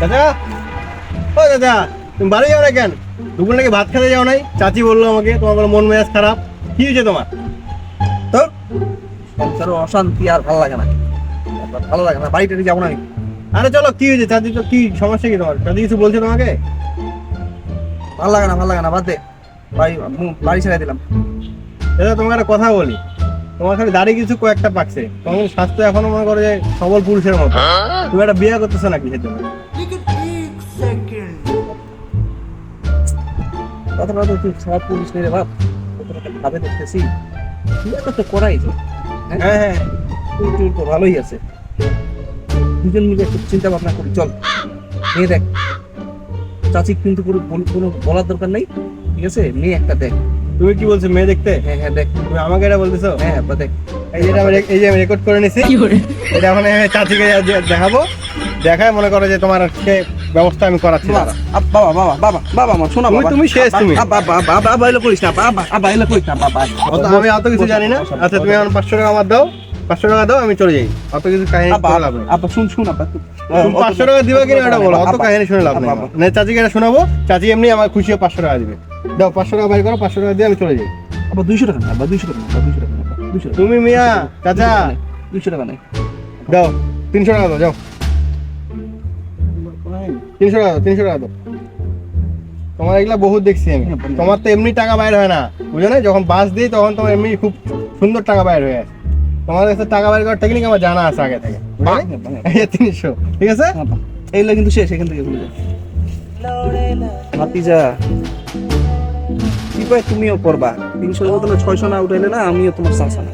দাদা? ও দাদা তুমি বাড়ি যাও না কেন? দুপুর নাকি ভাত খেতে যাও নাই? চাচি বলল আমাকে তোমার বলে মন মেজাজ খারাপ। কি হয়েছে তোমার? তো সংসারে অশান্তি আর ভালো লাগে না। ভালো লাগে না বাড়িটা যাব না নাকি? আরে চলো কি হয়েছে? চাচি তো কি সমস্যা কি তোমার? চাচি কিছু বলছে তোমাকে? ভালো লাগে না ভালো লাগে না বাদ দে। বাড়ি বাড়ি ছেড়ে দিলাম। দাদা তোমাকে একটা কথা বলি। তোমার খালি দাড়ি কিছু কয়েকটা পাকছে। তোমার স্বাস্থ্য এখনও মনে করো যে সবল পুরুষের মতো। তুমি একটা বিয়ে করতেছো নাকি সেটা কথাটা তো তুই খারাপ পুলিশ নেই রে বাপ কতটা ভাবে দেখতেছি। বিয়েটা তো করাই হ্যাঁ? হ্যাঁ হ্যাঁ। তুই তুই তো ভালোই আছে। দুজন মিলে একটু চিন্তা ভাবনা করি চল। মেয়ে দেখ। চাচি কিন্তু কোনো কোনো বলার দরকার নেই ঠিক আছে? মেয়ে একটা দেখ। তুমি কি বলছো মেয়ে দেখতে? হ্যাঁ হ্যাঁ দেখ। তুমি আমাকে এটা বলতেছো? হ্যাঁ বা দেখ এই যে আমি এই যে আমি রেকর্ড করে নিছি। এটা আমি চাচিকে দেখাবো। দেখায় মনে করো যে তোমার আজকে ব্যবস্থা আমি করাচ্ছি। বাবা বাবা বাবা বাবা বাবা মা শোনা তুমি- বাবা। তুমি শেষ তুমি। বাবা বাবা করিস না বাবা বাবা এলো করিস না বাবা অত আমি অত কিছু জানি না। আচ্ছা তুমি এখন পাঁচশো টাকা আমার দাও। পাঁচশো টাকা দাও আমি চলে যাই। অত কিছু কাহিনী লাভ নেই। আব্বা শুন শুন তুই- তুমি পাঁচশো টাকা দিবা কিনা এটা বলো অত কাহিনী শুনে লাভ নেই না চাচিকে এটা শোনাবো। চাচি এমনি আমার খুশি হয়ে পাঁচশো টাকা দিবে। দাও পাঁচশো টাকা বাইর করো পাঁচশো টাকা দিয়ে আমি চলে যাই। আব্বা দুইশো টাকা না আব্বা দুইশো টাকা না দুইশো টাকা না দুইশো টাকা তুমি মিয়া চাচা। দুইশো টাকা নেই। দাও তিনশো টাকা দাও যাও। তিনশো টাকা দাও তিনশো টাকা দাও। তোমার এগুলা বহুত দেখছি আমি। তোমার তো এমনি টাকা বাইর হয় না বুঝো না? যখন বাস দিই তখন তোমার এমনি খুব সুন্দর টাকা বাইর হয়ে আছে তোমার কাছে টাকা বাইর করার টেকনিক আমার জানা আছে আগে থেকে বুঝলে? এই যে তিনশো ঠিক আছে? এইগুলো কিন্তু শেষ এখান থেকে ভাতিজা। কি পাই তুমিও করবা? তিনশো বদলে ছয়শো না উঠাইলে না আমিও তোমার চাষা না।